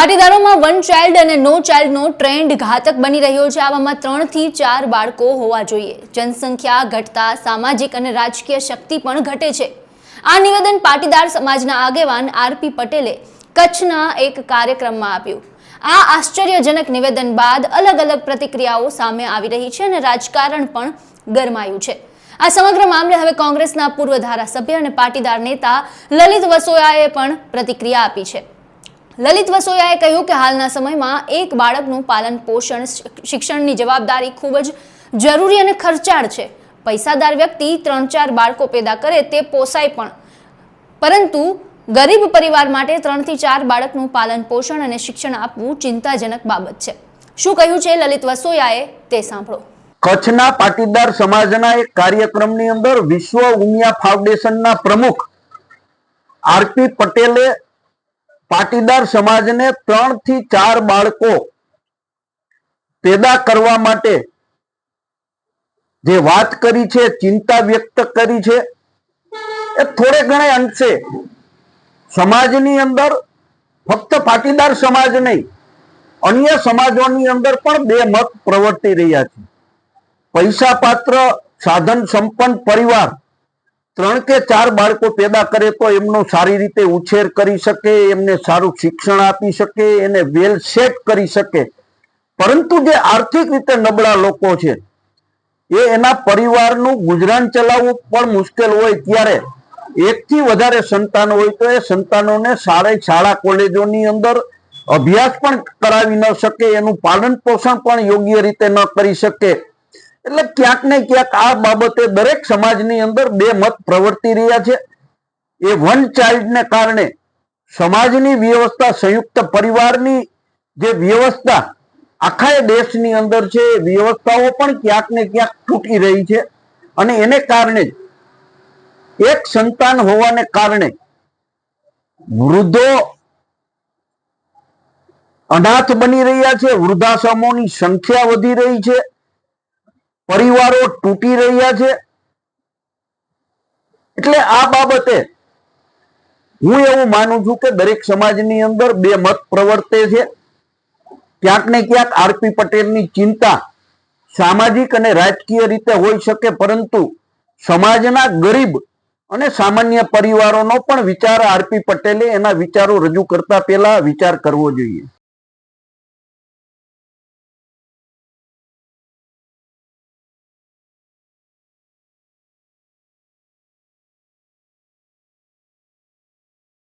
પાટીદારોમાં one child અને નો ચાઇલ્ડનો trend ઘાતક બની રહ્યો છે. આવામાં ત્રણથી ચાર બાળકો હોવા જોઈએ. જનસંખ્યા ઘટતા સામાજિક અને રાજકીય શક્તિ પણ ઘટે છે. આ નિવેદન પાટીદાર સમાજના આગેવાન આરપી પટેલે કચ્છના એક કાર્યક્રમમાં આપ્યું. આ આશ્ચર્યજનક નિવેદન બાદ અલગ અલગ પ્રતિક્રિયાઓ સામે આવી રહી છે અને રાજકારણ પણ ગરમાયું છે. આ સમગ્ર મામલે હવે કોંગ્રેસના પૂર્વ ધારાસભ્ય અને પાટીદાર નેતા લલિત વસોયાએ પણ પ્રતિક્રિયા આપી છે. લલિત વસોયાએ કહ્યું કે હાલના સમયમાં એક બાળકનું પાલન પોષણ શિક્ષણની જવાબદારી ખૂબ જ જરૂરી અને ખર્ચાળ છે. પૈસાદાર વ્યક્તિ ત્રણ ચાર બાળકો પેદા કરે તે પોસાય પણ. પરંતુ ગરીબ પરિવાર માટે ત્રણથી ચાર બાળકનું પાલન પોષણ અને શિક્ષણ આપવું ચિંતાજનક બાબત છે. શું કહ્યું છે લલિત વસોયાએ તે સાંભળો. કચ્છના પાટીદાર સમાજના એક કાર્યક્રમની અંદર વિશ્વ ઉમિયા ફાઉન્ડેશનના પ્રમુખ આરપી પટેલે પાટીદાર સમાજને ત્રણથી ચાર બાળકો પેદા કરવા માટે જે વાત કરી છે, ચિંતા વ્યક્ત કરી છે, એ થોડે ઘણે અંશે સમાજની અંદર, ફક્ત પાટીદાર સમાજ નહીં, અન્ય સમાજોની અંદર પણ બે મત પ્રવર્તી રહ્યા છે. પૈસા પાત્ર સાધન સંપન્ન પરિવાર ત્રણ કે ચાર બાળકો પેદા કરે તો એમનો સારી રીતે ઉછેર કરી શકે, એમને સારું શિક્ષણ આપી શકે, એને વેલ સેટ કરી શકે. પરંતુ જે આર્થિક રીતે નબળા લોકો છે, એ એના પરિવારનું ગુજરાન ચલાવવું પણ મુશ્કેલ હોય ત્યારે એકથી વધારે સંતાન હોય તો એ સંતાનોને સારી શાળા કોલેજોની અંદર અભ્યાસ પણ કરાવી ન શકે, એનું પાલન પોષણ પણ યોગ્ય રીતે ન કરી શકે. એટલે ક્યાંક ને ક્યાંક આ બાબતે દરેક સમાજની અંદર બે મત પ્રવર્તી રહ્યા છે. એ વન ચાઇલ્ડને કારણે સમાજની વ્યવસ્થા, સંયુક્ત પરિવારની જે વ્યવસ્થા આખા દેશની અંદર છે, એ વ્યવસ્થાઓ પણ ક્યાંક ને ક્યાંક તૂટી રહી છે. અને એને કારણે એક સંતાન હોવાને કારણે વૃદ્ધો અનાથ બની રહ્યા છે, વૃદ્ધાશ્રમોની સંખ્યા વધી રહી છે. પરિવારો તૂટી રહ્યા છે. એટલે આ બાબતે હું એવું માનું છું કે દરેક સમાજની અંદર બે મત પ્રવર્તે છે. ક્યાંક ને ક્યાંક આરપી પટેલની ચિંતા સામાજિક અને રાજકીય રીતે હોઈ શકે, પરંતુ સમાજના ગરીબ અને સામાન્ય પરિવારોનો પણ વિચાર આરપી પટેલે એના વિચારો રજૂ કરતા પહેલા વિચાર કરવો જોઈએ.